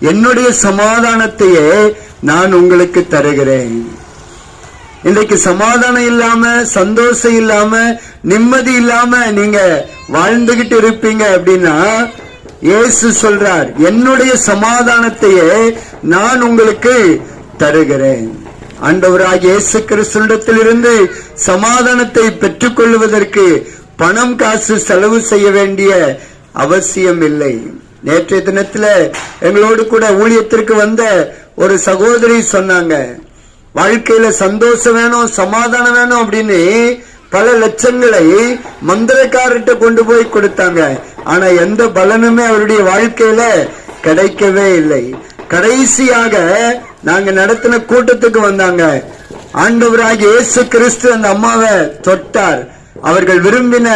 என்னுடைய சமாதானத்தையே நான் உங்களுக்கு தருகிறேன். இன்றைக்கு சமாதானம் இல்லாம சந்தோஷம் இல்லாம நிம்மதி இல்லாம நீங்க வாழ்ந்துகிட்டு இருப்பீங்க அப்படின்னா இயேசு சொல்றார் என்னுடைய சமாதானத்தையே நான் உங்களுக்கு தருகிறேன். ஆண்டவராக இயேசு கிறிஸ்துவிடத்திலிருந்து சமாதானத்தை பெற்றுக்கொள்வதற்கு பணம் காசு செலவு செய்ய வேண்டிய அவசியம் இல்லை. நேற்றைய தினத்துல எங்களோடு கூட ஊழியத்திற்கு வந்த ஒரு சகோதரி சொன்னாங்க வாழ்க்கையில சந்தோஷம் வேணும் சமாதானம் வேணும் அப்படின்னு பல லட்சங்களை மந்திரக்காரர்கிட்ட கொண்டு போய் கொடுத்தாங்க. ஆனா எந்த பலனுமே அவருடைய வாழ்க்கையில கிடைக்கவே இல்லை. கடைசியாக நாங்க நடத்தின கூட்டத்துக்கு வந்தாங்க. ஆண்டவராக இயேசு கிறிஸ்து அந்த அம்மாவை தொட்டார். அவர்கள் விரும்பின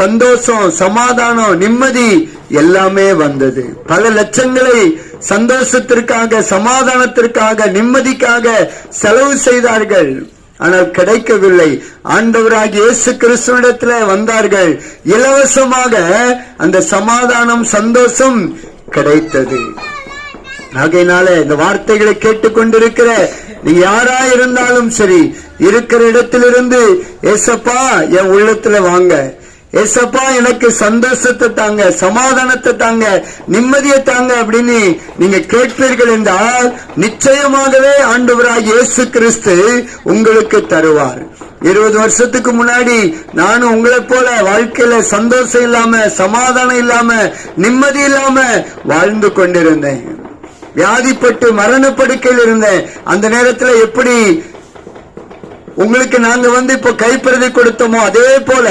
சந்தோஷம் சமாதானம் நிம்மதி எல்லாமே வந்தது. பல லட்சங்களை சந்தோஷத்திற்காக சமாதானத்திற்காக நிம்மதிக்காக செலவு செய்தார்கள். ஆனால் கிடைக்கவில்லை. ஆண்டவராக இயேசு கிறிஸ்துவிடத்துல வந்தார்கள். இலவசமாக அந்த சமாதானம் சந்தோஷம் கிடைத்தது. ஆகையினால இந்த வார்த்தைகளை கேட்டுக்கொண்டிருக்கிற நீ யாரா இருந்தாலும் சரி இருக்கிற இடத்திலிருந்து ஏசப்பா என் உள்ளத்துல வாங்க. ஏசப்பா எனக்கு சந்தோஷத்தை தாங்க சமாதானத்தை தாங்க நிம்மதியை தாங்க அப்படின்னு நீங்க கேட்பீர்கள் என்றால் நிச்சயமாகவே ஆண்டவராய் இயேசு கிறிஸ்து உங்களுக்கு தருவார். இருபது வருஷத்துக்கு முன்னாடி நானும் உங்களை போல வாழ்க்கையில சந்தோஷம் இல்லாம சமாதானம் இல்லாம நிம்மதி இல்லாம வாழ்ந்து கொண்டிருந்தேன். வியாதிப்பட்டு மரணப்படுக்கையில் இருந்தேன். அந்த நேரத்துல எப்படி உங்களுக்கு நாங்க வந்து இப்ப கைப்பிரதி கொடுத்தோமோ அதே போல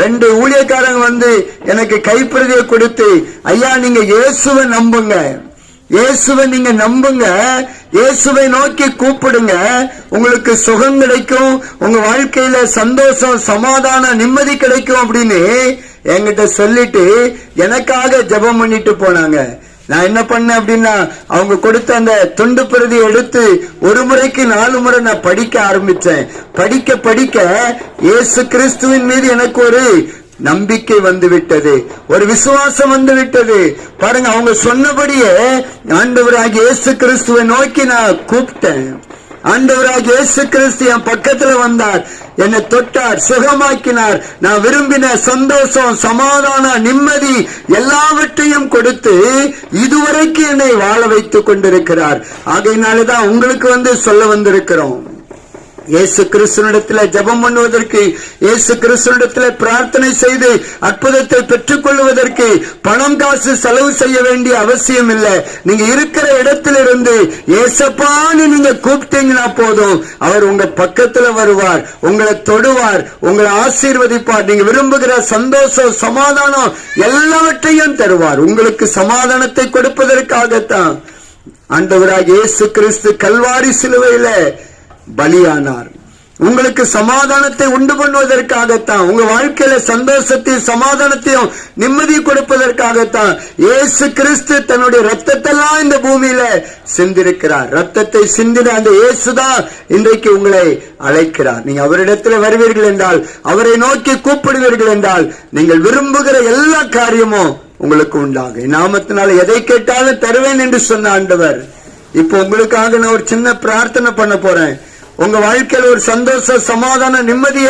ரெண்டு ஊழியக்காரங்க வந்து எனக்கு கைப்பிரதியை கொடுத்து ஐயா நீங்க இயேசுவை நம்புங்க. இயேசுவை நீங்க நம்புங்க. இயேசுவை நோக்கி கூப்பிடுங்க. உங்களுக்கு சுகம் கிடைக்கும். உங்க வாழ்க்கையில சந்தோஷம் சமாதானம் நிம்மதி கிடைக்கும் அப்படின்னு என்கிட்ட சொல்லிட்டு எனக்காக ஜெபம் பண்ணிட்டு போனாங்க. நான் என்ன பண்ணேன் அப்படின்னா அவங்க கொடுத்த அந்த துண்டு பிரதி எடுத்து ஒரு முறைக்கு நாலு முறை நான் படிக்க ஆரம்பிச்சேன். படிக்க படிக்க இயேசு கிறிஸ்துவின் மீது எனக்கு ஒரு நம்பிக்கை வந்து விட்டது ஒரு விசுவாசம் வந்து விட்டது பாருங்க அவங்க சொன்னபடியே ஆண்டவராக இயேசு கிறிஸ்துவை நோக்கி நான் கூப்பிட்டேன். ஆண்டவராக இயேசு கிறிஸ்து என் பக்கத்துல வந்தார். என்னை தொட்டார் சுகமாக்கினார். நான் விரும்பின சந்தோஷம் சமாதானம் நிம்மதி எல்லாவற்றையும் கொடுத்து இதுவரைக்கும் என்னை வாழ வைத்துக் கொண்டிருக்கிறார். ஆகையினாலதான் உங்களுக்கு வந்து சொல்ல வந்திருக்கிறோம். இயேசு கிறிஸ்துவனிடத்துல ஜபம் பண்ணுவதற்கு இயேசு கிறிஸ்துவனிடத்துல பிரார்த்தனை செய்து அற்புதத்தை பெற்றுக் கொள்வதற்கு பணம் காசு செலவு செய்ய வேண்டிய அவசியம் இல்லை. நீங்க இருக்கிற இடத்திலிருந்து ஏசப்பான்னு நீங்க கூப்பிட்டீங்கன்னா போதும். அவர் உங்க பக்கத்துல வருவார் உங்களை தொடுவார் உங்களை ஆசீர்வதிப்பார். நீங்க விரும்புகிற சந்தோஷம் சமாதானம் எல்லாவற்றையும் தருவார். உங்களுக்கு சமாதானத்தை கொடுப்பதற்காகத்தான். ஆண்டவராக இயேசு கிறிஸ்து கல்வாரி சிலுவையில பலியானார். உங்களுக்கு சமாதானத்தை உண்டு பண்ணுவதற்காகத்தான் உங்க வாழ்க்கையில சந்தோஷத்தையும் சமாதானத்தையும் நிம்மதி கொடுப்பதற்காகத்தான் இயேசு கிறிஸ்து தன்னுடைய ரத்தத்தெல்லாம் இந்த பூமியில சிந்திருக்கிறார். ரத்தத்தை சிந்தின அந்த இயேசுதான் இன்றைக்கு உங்களை அழைக்கிறார். நீங்க அவரிடத்துல வருவீர்கள் என்றால் அவரை நோக்கி கூப்பிடுவீர்கள் என்றால் நீங்கள் விரும்புகிற எல்லா காரியமும் உங்களுக்கு உண்டாகும். நாமத்தினால எதை கேட்டாலும் தருவேன் என்று சொன்ன ஆண்டவர் இப்போ உங்களுக்காக நான் ஒரு சின்ன பிரார்த்தனை பண்ண போறேன். உங்க வாழ்க்கையில ஒரு சந்தோஷ சமாதான நிம்மதிய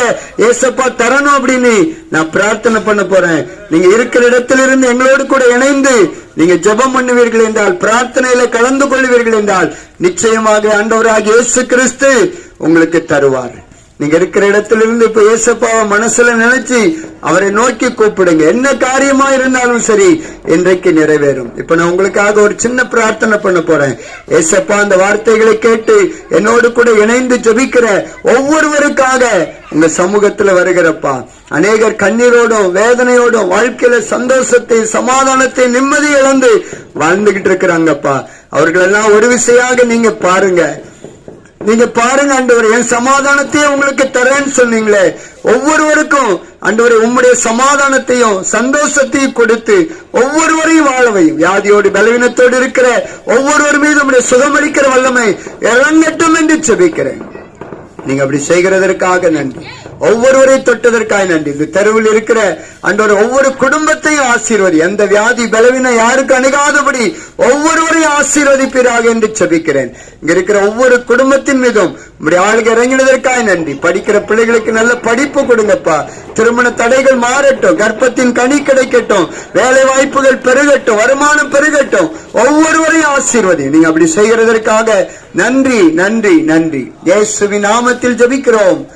ஏசப்பா தரணும் அப்படின்னு நான் பிரார்த்தனை பண்ண போறேன். நீங்க இருக்கிற இடத்திலிருந்து எங்களோடு கூட இணைந்து நீங்க ஜெபம் பண்ணுவீர்கள் என்றால் பிரார்த்தனையில கலந்து கொள்வீர்கள் என்றால் நிச்சயமாக ஆண்டவராக இயேசு கிறிஸ்து உங்களுக்கு தருவார். நீங்க இருக்கிற இடத்திலிருந்து இப்ப ஏசப்பாவை மனசுல நினைச்சு அவரை நோக்கி கூப்பிடுங்க. என்ன காரியமா இருந்தாலும் சரி இன்றைக்கு நிறைவேறும். இப்ப நான் உங்களுக்காக ஒரு சின்ன பிரார்த்தனை பண்ண போறேன். ஏசப்பா அந்த வார்த்தைகளை கேட்டு என்னோடு கூட இணைந்து ஜபிக்கிற ஒவ்வொருவருக்காக உங்க சமூகத்துல வருகிறப்பா. அநேகர் கண்ணீரோடும் வேதனையோடும் வாழ்க்கையில சந்தோஷத்தை சமாதானத்தை நிம்மதி இழந்து வாழ்ந்துகிட்டு இருக்கிறாங்கப்பா. அவர்களெல்லாம் ஒரு விசையாக நீங்க பாருங்க. நீங்க பாருங்க ஆண்டவர் என் சமாதானத்தையும் உங்களுக்கு தரேன்னு சொன்னீங்களே. ஒவ்வொருவருக்கும் ஆண்டவரே உம்முடைய சமாதானத்தையும் சந்தோஷத்தையும் கொடுத்து ஒவ்வொருவரையும் வாழவையும் வியாதியோடு பலவீனத்தோடு இருக்கிற ஒவ்வொருவர் மீது உம்முடைய சுகமளிக்கிற வல்லமை இறங்கட்டும் என்று செபிக்கிறேன் நீங்க அப்படி செய்கிறதற்காக நன்றி. ஒவ்வொருவரை தொட்டதற்காய் நன்றி. இந்த தெருவில் இருக்கிற அன்றோர் ஒவ்வொரு குடும்பத்தையும் ஆசீர்வதி. எந்த வியாதி பலவீனம் யாருக்கு அணுகாதபடி ஒவ்வொருவரையும் ஆசீர்வதிப்பீராக என்று செபிக்கிறேன் இங்க இருக்கிற ஒவ்வொரு குடும்பத்தின் மீதும் இப்படி ஆளுக்கு இறங்கினதற்காய் நன்றி. படிக்கிற பிள்ளைகளுக்கு நல்ல படிப்பு கொடுங்கப்பா. திருமண தடைகள் மாறட்டும். கர்ப்பத்தின் கனி கிடைக்கட்டும். வேலை வாய்ப்புகள் பெருகட்டும். வருமானம் பெருகட்டும். ஒவ்வொருவரையும் ஆசீர்வதி. நீங்க அப்படி செய்கிறதற்காக நன்றி நன்றி நன்றி. இயேசுவின் நாமத்தில் ஜபிக்கிறோம்.